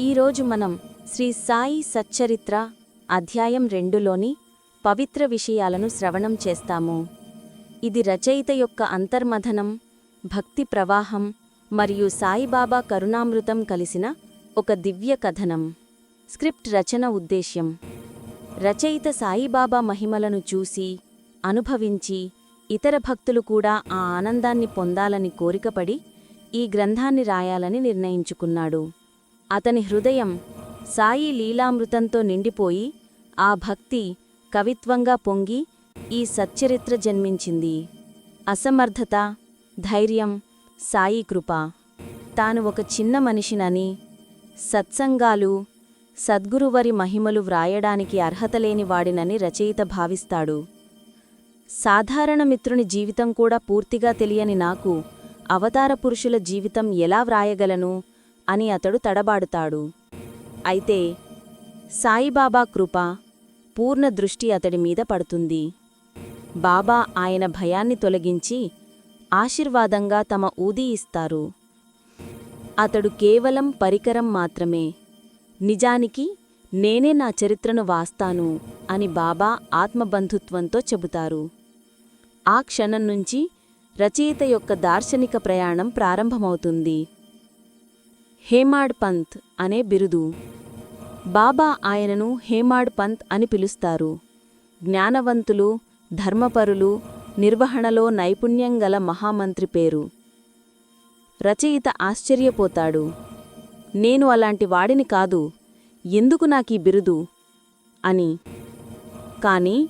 ఈరోజు మనం శ్రీ సాయి సచ్చరిత్ర అధ్యాయం రెండులోని పవిత్ర విషయాలను శ్రవణం చేస్తాము. ఇది రచయిత యొక్క అంతర్మథనం భక్తి ప్రవాహం మరియు సాయిబాబా కరుణామృతం కలిసిన ఒక దివ్య కథనం. స్క్రిప్ట్ రచన ఉద్దేశ్యం. రచయిత సాయిబాబా మహిమలను చూసి అనుభవించి ఇతర భక్తులు కూడా ఆ ఆనందాన్ని పొందాలని కోరికపడి ఈ గ్రంథాన్ని రాయాలని నిర్ణయించుకున్నాడు. అతని హృదయం సాయి లీలామృతంతో నిండిపోయి ఆ భక్తి కవిత్వంగా పొంగి ఈ సచ్చరిత్ర జన్మించింది. అసమర్థత ధైర్యం సాయి కృప. తాను ఒక చిన్న మనిషినని సత్సంగాలు సద్గురువరి మహిమలు వ్రాయడానికి అర్హత లేని వాడినని రచయిత భావిస్తాడు. సాధారణ మిత్రుని జీవితం కూడా పూర్తిగా తెలియని నాకు అవతార పురుషుల జీవితం ఎలా వ్రాయగలను అని అతడు తడబాడుతాడు. అయితే సాయిబాబా కృప పూర్ణ దృష్టి అతడి మీద పడుతుంది. బాబా ఆయన భయాన్ని తొలగించి ఆశీర్వాదంగా తమ ఊది ఇస్తారు. అతడు కేవలం పరికరం మాత్రమే. నిజానికి నేనే నా చరిత్రను వాస్తాను అని బాబా ఆత్మబంధుత్వంతో చెబుతారు. ఆ క్షణం నుంచి రచయిత యొక్క దార్శనిక ప్రయాణం ప్రారంభమవుతుంది. హేమాడ్ పంత్ అనే బిరుదు. బాబా ఆయనను హేమాడ్ పంత్ అని పిలుస్తారు. జ్ఞానవంతులు ధర్మపరులు నిర్వహణలో నైపుణ్యం గల మహామంత్రి పేరు. రచయిత ఆశ్చర్యపోతాడు. నేను అలాంటి వాడిని కాదు. ఎందుకు నాకీ బిరుదు? అని. కాని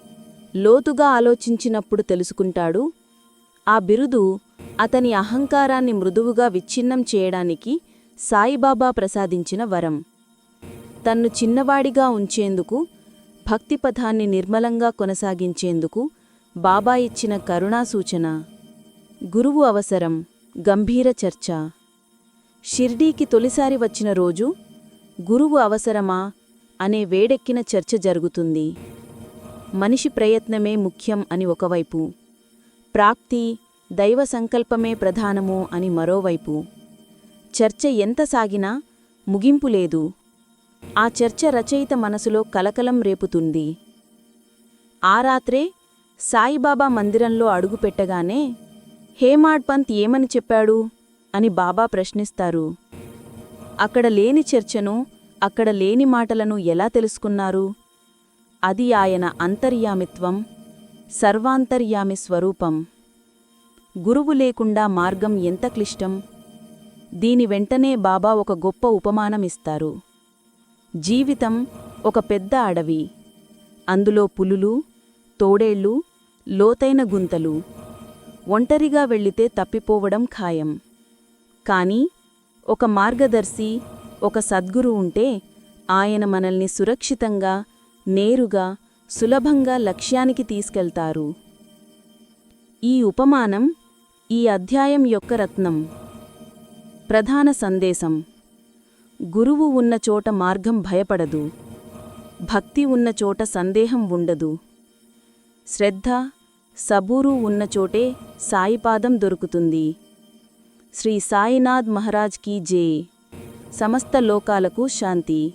లోతుగా ఆలోచించినప్పుడు తెలుసుకుంటాడు ఆ బిరుదు అతని అహంకారాన్ని మృదువుగా విచ్ఛిన్నం చేయడానికి సాయిబాబా ప్రసాదించిన వరం. తన్ను చిన్నవాడిగా ఉంచేందుకు భక్తిపథాన్ని నిర్మలంగా కొనసాగించేందుకు బాబా ఇచ్చిన కరుణా సూచన. గురువు అవసరం గంభీర చర్చ. షిర్డీకి తొలిసారి వచ్చిన రోజు గురువు అవసరమా అనే వేడెక్కిన చర్చ జరుగుతుంది. మనిషి ప్రయత్నమే ముఖ్యం అని ఒకవైపు ప్రాప్తి దైవ సంకల్పమే ప్రధానము అని మరోవైపు. చర్చ ఎంత సాగినా ముగింపు లేదు. ఆ చర్చ రచయిత మనసులో కలకలం రేపుతుంది. ఆ రాత్రే సాయిబాబా మందిరంలో అడుగుపెట్టగానే హేమాడ్ పంత్ ఏమని చెప్పాడు? అని బాబా ప్రశ్నిస్తారు. అక్కడ లేని చర్చను అక్కడ లేని మాటలను ఎలా తెలుసుకున్నారు? అది ఆయన అంతర్యామిత్వం సర్వాంతర్యామి స్వరూపం. గురువు లేకుండా మార్గం ఎంత క్లిష్టం? దీని వెంటనే బాబా ఒక గొప్ప ఉపమానమిస్తారు. జీవితం ఒక పెద్ద అడవి. అందులో పులులు తోడేళ్ళు లోతైన గుంతలు. ఒంటరిగా వెళ్ళితే తప్పిపోవడం ఖాయం. కాని ఒక మార్గదర్శి ఒక సద్గురు ఉంటే ఆయన మనల్ని సురక్షితంగా నేరుగా సులభంగా లక్ష్యానికి తీసుకెళ్తారు. ఈ ఉపమానం ఈ అధ్యాయం యొక్క రత్నం. ప్రధాన సందేశం. గురువు ఉన్న చోట మార్గం భయపడదు. భక్తి ఉన్న చోట సందేహం ఉండదు. శ్రద్ధ సబూరు ఉన్న చోటే సాయిపాదం దొరుకుతుంది. శ్రీ సాయినాథ్ మహారాజ్ కీ జే. సమస్త లోకాలకు శాంతి.